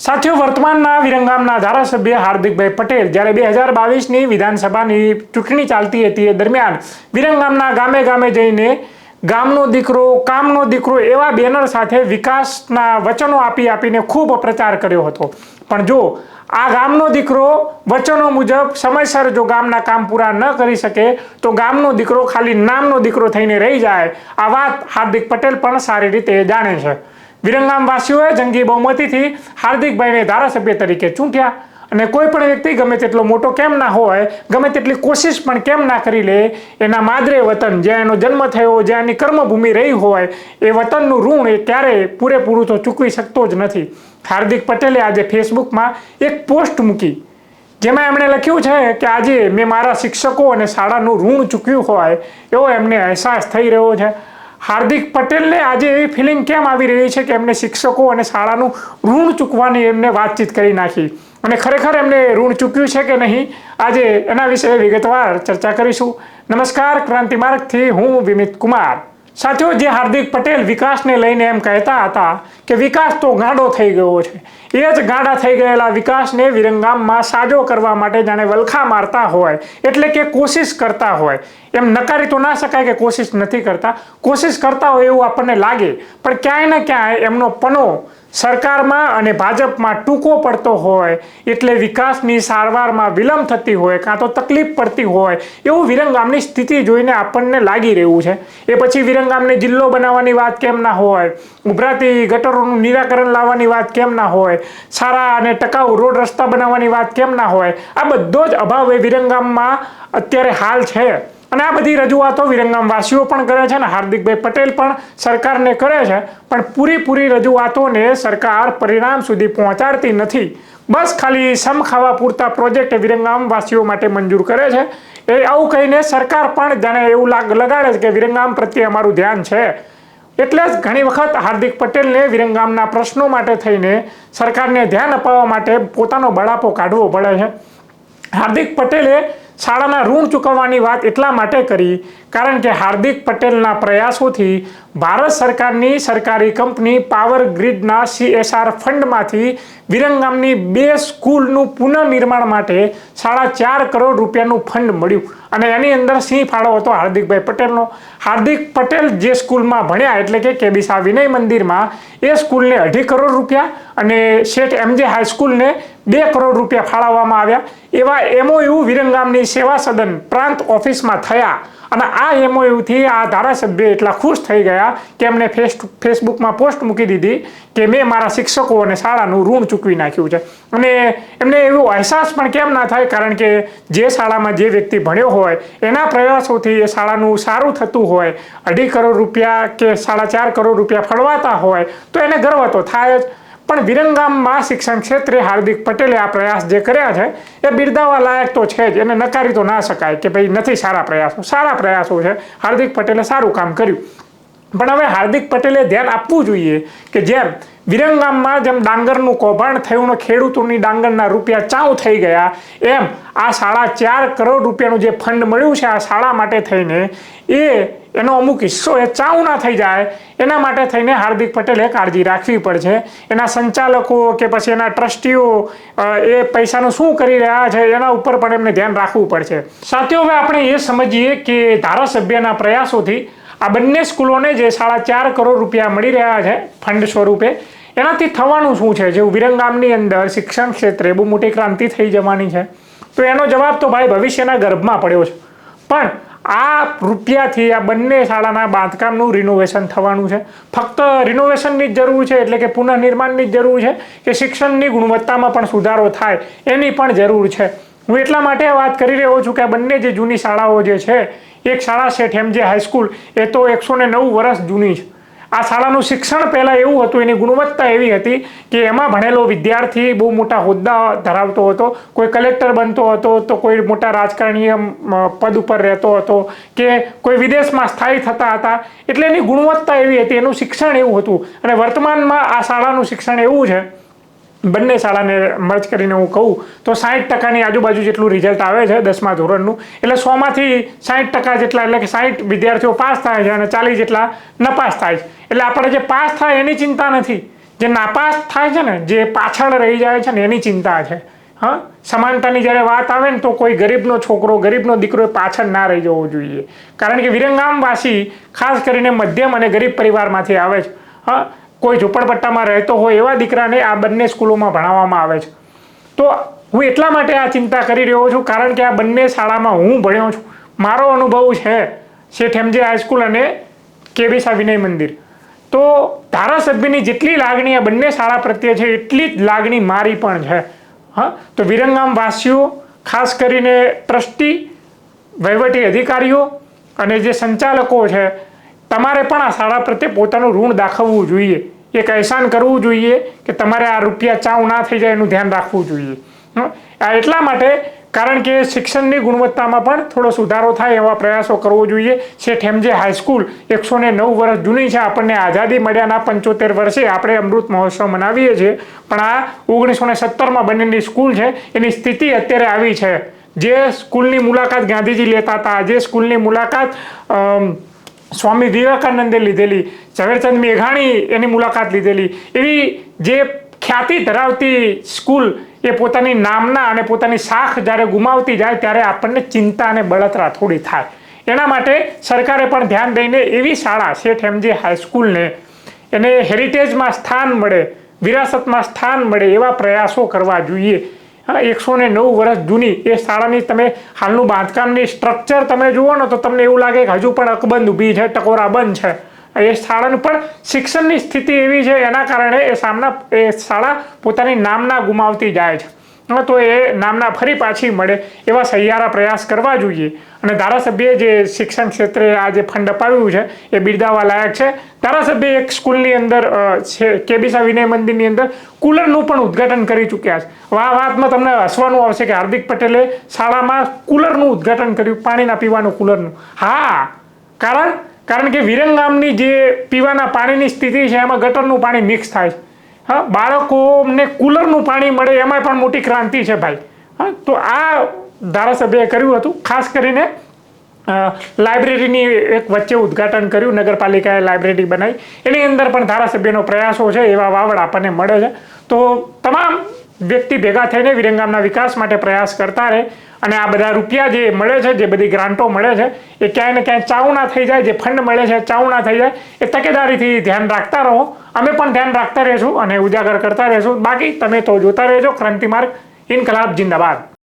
સાથીઓ, વર્તમાનના વિરંગામના ધારાસભ્ય હાર્દિકભાઈ પટેલ જ્યારે બે હજાર બાવીસની વિધાનસભાની ચૂંટણી ચાલતી હતી એ દરમિયાન વિરંગામના ગામે ગામે જઈને ગામનો દીકરો, કામનો દીકરો એવા બેનર સાથે વિકાસના વચનો આપી આપીને ખૂબ પ્રચાર કર્યો હતો. પણ જો આ ગામનો દીકરો વચનો મુજબ સમયસર જો ગામના કામ પૂરા ન કરી શકે, તો ગામનો દીકરો ખાલી નામનો દીકરો થઈને રહી જાય. આ વાત હાર્દિક પટેલ પણ સારી રીતે જાણે છે. વિરંગામ વાસીઓએ જંગી બહુમતીથી હાર્દિકભાઈને ધારાસભ્ય તરીકે ચૂંટ્યા અને કોઈ પણ વ્યક્તિ ગમે તેટલો મોટો કેમ ના હોય, ગમે તેટલી કોશિશ પણ કેમ ના કરી લે, એના માદરે વતન, જ્યાં એનો જન્મ થયો, જ્યાં એની કર્મભૂમિ રહી હોય, એ વતનનું ઋણ એ ક્યારેય પૂરેપૂરું તો ચૂકવી શકતો જ નથી. હાર્દિક પટેલે આજે ફેસબુકમાં એક પોસ્ટ મૂકી, જેમાં એમણે લખ્યું છે કે આજે મેં મારા શિક્ષકો અને શાળાનું ઋણ ચૂક્યું હોય, એવો એમને અહેસાસ થઈ રહ્યો છે. હાર્દિક પટેલને આજે એવી ફિલિંગ કેમ આવી રહી છે કે એમને શિક્ષકો અને શાળાનું ઋણ ચૂકવાની એમને વાતચીત કરી નાખી? અને ખરેખર એમને ઋણ ચૂક્યું છે કે નહીં? આજે એના વિશે વિગતવાર ચર્ચા કરીશું. નમસ્કાર, ક્રાંતિ માર્ગથી હું વિમિત કુમાર. સાથીઓ, જે હાર્દિક પટેલ વિકાસને લઈને એમ કહેતા હતા કે વિકાસ તો ગાંડો થઈ ગયો છે. એ જ ગાંડા થઈ ગયેલા વિકાસને વિરંગામમાં સાજો કરવા માટે જાણે વલખા મારતા હોય, એટલે કે કોશિશ કરતા હોય. એમ નકારી તો ના શકાય કે કોશિશ નથી કરતા. કોશિશ કરતા હોય એવું આપણને લાગે, પણ ક્યાંય ને ક્યાંય એમનો પનો સરકારમાં અને ભાજપમાં ટૂંકો પડતો હોય, એટલે વિકાસની સારવારમાં વિલંબ થતી હોય, કાં તો તકલીફ પડતી હોય, એવું વિરંગામની સ્થિતિ જોઈને આપણને લાગી રહ્યું છે. એ પછી વિરંગામને જિલ્લો બનાવવાની વાત કેમ ના હોય? ઉભરાતી ગટરોનું નિરાકરણ લાવવાની વાત કેમ ના હોય? સારા અને ટકાઉ રોડ રસ્તા બનાવવાની વાત કેમ ના હોય? આ બધો જ અભાવ એ વિરંગામમાં અત્યારે હાલ છે. અને આ બધી રજૂઆતો વિરંગામવાસીઓ પણ કરે છે અને હાર્દિકભાઈ પટેલ પણ સરકારને કરે છે. પણ પૂરીપૂરી રજૂઆતોને સરકાર પરિણામ સુધી પહોંચાડતી નથી. બસ ખાલી સમ ખાવા પૂરતા પ્રોજેક્ટ વિરંગામવાસીઓ માટે મંજૂર કરે છે. એ આવું કહીને સરકાર પણ જાણે એવું લાગ લગાડે છે કે વિરંગામ પ્રત્યે અમારું ધ્યાન છે. એટલે જ ઘણી વખત હાર્દિક પટેલને વિરંગામના પ્રશ્નો માટે થઈને સરકારને ધ્યાન અપાવવા માટે પોતાનો બળાપો કાઢવો પડે છે. હાર્દિક પટેલે શાળાના ઋણ ચૂકવવાની વાત એટલા માટે કરી કારણ કે હાર્દિક પટેલના પ્રયાસોથી ભારત સરકારની સરકારી કંપની પાવર ગ્રીડના સીએસઆર ફંડમાંથી વિરંગામની બે સ્કૂલનું પુનઃનિર્માણ માટે સાડા ચાર કરોડ રૂપિયાનું ફંડ મળ્યું. અને એની અંદર સિંહ ફાળો હતો હાર્દિકભાઈ પટેલનો. હાર્દિક પટેલ જે સ્કૂલમાં ભણ્યા એટલે કે કેબીસા વિનય મંદિરમાં, એ સ્કૂલને અઢી કરોડ રૂપિયા અને શેઠ એમજે હાઈસ્કૂલને બે કરોડ રૂપિયા ફાળવવામાં આવ્યા. એવા એમઓયુ વિરંગામની સેવા સદન પ્રાંત ઓફિસમાં થયા. અને આ એમઓયુથી આ ધારાસભ્ય એટલા ખુશ થઈ ગયા કે એમણે ફેસ ફેસબુકમાં પોસ્ટ મૂકી દીધી કે મેં મારા શિક્ષકો અને શાળાનું ઋણ ચૂકવી નાખ્યું છે. અને એમને એવો અહેસાસ પણ કેમ ના થાય? કારણ કે જે શાળામાં જે વ્યક્તિ ભણ્યો હોય, એના પ્રયાસોથી એ શાળાનું સારું થતું હોય. અઢી કરોડ રૂપિયા કે સાડા ચાર કરોડ રૂપિયા ફળવાતા હોય, તો એને ગર્વ તો થાય જ. પણ વિરંગામમાં શિક્ષણ ક્ષેત્રે હાર્દિક પટેલે આ પ્રયાસ જે કર્યા છે, એ બિરદાવવા લાયક તો છે જ. એને નકારી તો ના શકાય કે ભાઈ નથી સારા પ્રયાસો. સારા પ્રયાસો છે. હાર્દિક પટેલે સારું કામ કર્યું. પણ હવે હાર્દિક પટેલે ધ્યાન આપવું જોઈએ કે જેમ વિરંગામમાં જેમ ડાંગરનું કૌભાંડ થયું ને ખેડૂતોની ડાંગરના રૂપિયા ચાઉ થઈ ગયા, એમ આ સાડા ચાર કરોડ રૂપિયાનું જે ફંડ મળ્યું છે આ શાળા માટે થઈને, એ એનો અમુક હિસ્સો એ ચાઉ ના થઈ જાય. એના માટે થઈને હાર્દિક પટેલે કાળજી રાખવી પડશે. એના સંચાલકો કે પછી એના ટ્રસ્ટીઓ એ પૈસાનું શું કરી રહ્યા છે એના ઉપર પણ એમને ધ્યાન રાખવું પડશે. સાથીઓ, હવે આપણે એ સમજીએ કે ધારાસભ્યના પ્રયાસોથી આ બંને સ્કૂલોને જે સાડા ચાર કરોડ રૂપિયા મળી રહ્યા છે ફંડ સ્વરૂપે, એનાથી થવાનું શું છે? જેવું વિરંગામની અંદર શિક્ષણ ક્ષેત્રે બહુ મોટી ક્રાંતિ થઈ જવાની છે. તો એનો જવાબ તો ભાઈ ભવિષ્યના ગર્ભમાં પડ્યો છે. પણ આ રૂપિયાથી આ બંને શાળાના બાંધકામનું રિનોવેશન થવાનું છે. ફક્ત રિનોવેશનની જ જરૂર છે, એટલે કે પુનઃનિર્માણની જ જરૂર છે, કે શિક્ષણની ગુણવત્તામાં પણ સુધારો થાય, એની પણ જરૂર છે. હું એટલા માટે વાત કરી રહ્યો છું કે આ બંને જે જૂની શાળાઓ જે છે એક શાળા શેઠ એમ જે હાઈસ્કૂલ એ તો એકસો ને નવ વર્ષ જૂની છે. આ શાળાનું શિક્ષણ પહેલાં એવું હતું, એની ગુણવત્તા એવી હતી કે એમાં ભણેલો વિદ્યાર્થી બહુ મોટા હોદ્દા ધરાવતો હતો, કોઈ કલેક્ટર બનતો હતો, તો કોઈ મોટા રાજકારણીય પદ ઉપર રહેતો હતો, કે કોઈ વિદેશમાં સ્થાયી થતા હતા, એટલે એની ગુણવત્તા એવી હતી, એનું શિક્ષણ એવું હતું. અને વર્તમાનમાં આ શાળાનું શિક્ષણ એવું છે બંને શાળાને મર્જ કરીને હું કહું, તો સાઠ ટકાની આજુબાજુ જેટલું રિઝલ્ટ આવે છે દસમા ધોરણનું, એટલે સોમાંથી સાઠ ટકા જેટલા, એટલે કે સાઠ વિદ્યાર્થીઓ પાસ થાય છે અને ચાલીસ જેટલા નપાસ થાય છે. એટલે આપણે જે પાસ થાય એની ચિંતા નથી. જે નાપાસ થાય છે ને, જે પાછળ રહી જાય છે ને, એની ચિંતા છે. હા? સમાનતાની જ્યારે વાત આવે ને, તો કોઈ ગરીબનો છોકરો, ગરીબનો દીકરો પાછળ ના રહી જવો જોઈએ. કારણ કે વિરંગામવાસી ખાસ કરીને મધ્યમ અને ગરીબ પરિવારમાંથી આવે છે. હા? કોઈ ઝૂંપડપટ્ટામાં રહેતો હોય એવા દીકરાને આ બંને સ્કૂલોમાં ભણાવવામાં આવે છે. તો હું એટલા માટે આ ચિંતા કરી રહ્યો છું, કારણ કે આ બંને શાળામાં હું ભણ્યો છું. મારો અનુભવ છે શેઠ એમજે હાઈસ્કૂલ અને કેબીસા વિનય મંદિર. તો ધારાસભ્યની જેટલી લાગણી આ બંને શાળા પ્રત્યે છે, એટલી જ લાગણી મારી પણ છે. હા, તો વિરંગામ વાસીઓ, ખાસ કરીને ટ્રસ્ટી, વહીવટી અધિકારીઓ અને જે સંચાલકો છે તમારે પણ આ શાળા પ્રત્યે પોતાનું ઋણ દાખવવું જોઈએ. એક અહેસાન કરવું જોઈએ કે તમારે આ રૂપિયા ચાવ ના થઈ જાય એનું ધ્યાન રાખવું જોઈએ? આ એટલા માટે કારણ કે શિક્ષણની ગુણવત્તામાં પણ થોડો સુધારો થાય એવા પ્રયાસો કરવો જોઈએ. શેઠ એમજે હાઈસ્કૂલ એકસો ને નવ વર્ષ જૂની છે, આપણને આઝાદી મળ્યાના પંચોતેર વર્ષે આપણે અમૃત મહોત્સવ મનાવીએ છીએ. પણ આ ઓગણીસો ને સત્તરમાં બનેલી સ્કૂલ છે, એની સ્થિતિ અત્યારે આવી છે. જે સ્કૂલની મુલાકાત ગાંધીજી લેતા હતા, જે સ્કૂલની મુલાકાત સ્વામી વિવેકાનંદે લીધેલી ઝવેરચંદ મેઘાણી એની મુલાકાત લીધેલી. એવી જે ખ્યાતિ ધરાવતી સ્કૂલ એ પોતાની નામના અને પોતાની શાખ જ્યારે ગુમાવતી જાય ત્યારે આપણને ચિંતા અને બળતરા થોડી થાય. એના માટે સરકારે પણ ધ્યાન દઈને એવી શાળા શેઠ એમજી હાઈસ્કૂલને એને હેરિટેજમાં સ્થાન મળે, વિરાસતમાં સ્થાન મળે એવા પ્રયાસો કરવા જોઈએ. એકસો ને નવ વર્ષ જૂની. એ શાળાની તમે હાલનું બાંધકામની સ્ટ્રક્ચર તમે જુઓ ને તો તમને એવું લાગે કે હજુ પણ અકબંધ ઊભી છે, ટકોરા બંધ છે. એ શાળાનું પણ શિક્ષણની સ્થિતિ એવી છે, એના કારણે એ સામના, એ શાળા પોતાની નામના ગુમાવતી જાય છે. તો એ નામના ફરી પાછી મળે એવા સહિયારા પ્રયાસ કરવા જોઈએ. અને ધારાસભ્યએ જે શિક્ષણ ક્ષેત્રે આ જે ફંડ અપાવ્યું છે, એ બિરદાવવા લાયક છે. ધારાસભ્ય એક સ્કૂલની અંદર છે કેબીસા વિનય મંદિરની અંદર કુલરનું પણ ઉદ્ઘાટન કરી ચૂક્યા છે. આ વાતમાં તમને હસવાનું આવશે કે હાર્દિક પટેલે શાળામાં કુલરનું ઉદ્ઘાટન કર્યું, પાણીના પીવાનું કુલરનું. હા, કારણ કારણ કે વિરંગામની જે પીવાના પાણીની સ્થિતિ છે, એમાં ગટરનું પાણી મિક્સ થાય છે. હા, બાળકોને કુલરનું પાણી મળે એમાં પણ મોટી ક્રાંતિ છે ભાઈ. હા, તો આ ધારાસભ્યએ કર્યું હતું, ખાસ કરીને લાઇબ્રેરીની એક વચ્ચે ઉદ્ઘાટન કર્યું, નગરપાલિકાએ લાઇબ્રેરી બનાવી. એની અંદર પણ ધારાસભ્યનો પ્રયાસો છે, એવા વાવડ આપણને મળે છે. તો તમામ વ્યક્તિ ભેગા થઈને વિરંગામના વિકાસ માટે પ્રયાસ કરતા રહે અને આ બધા રૂપિયા જે મળે છે, જે બધી ગ્રાન્ટો મળે છે, એ ક્યાંય ને ક્યાંય ચાઉના થઈ જાય, જે ફંડ મળે છે, ચાઉના થઈ જાય, એ તકેદારીથી ધ્યાન રાખતા રહો. અમે પણ ધ્યાન રાખતા રહીશું અને ઉજાગર કરતા રહીશું. બાકી તમે તો જોતા રહેજો ક્રાંતિમાર્ગ ઇનકલાબ, જિંદાબાદ.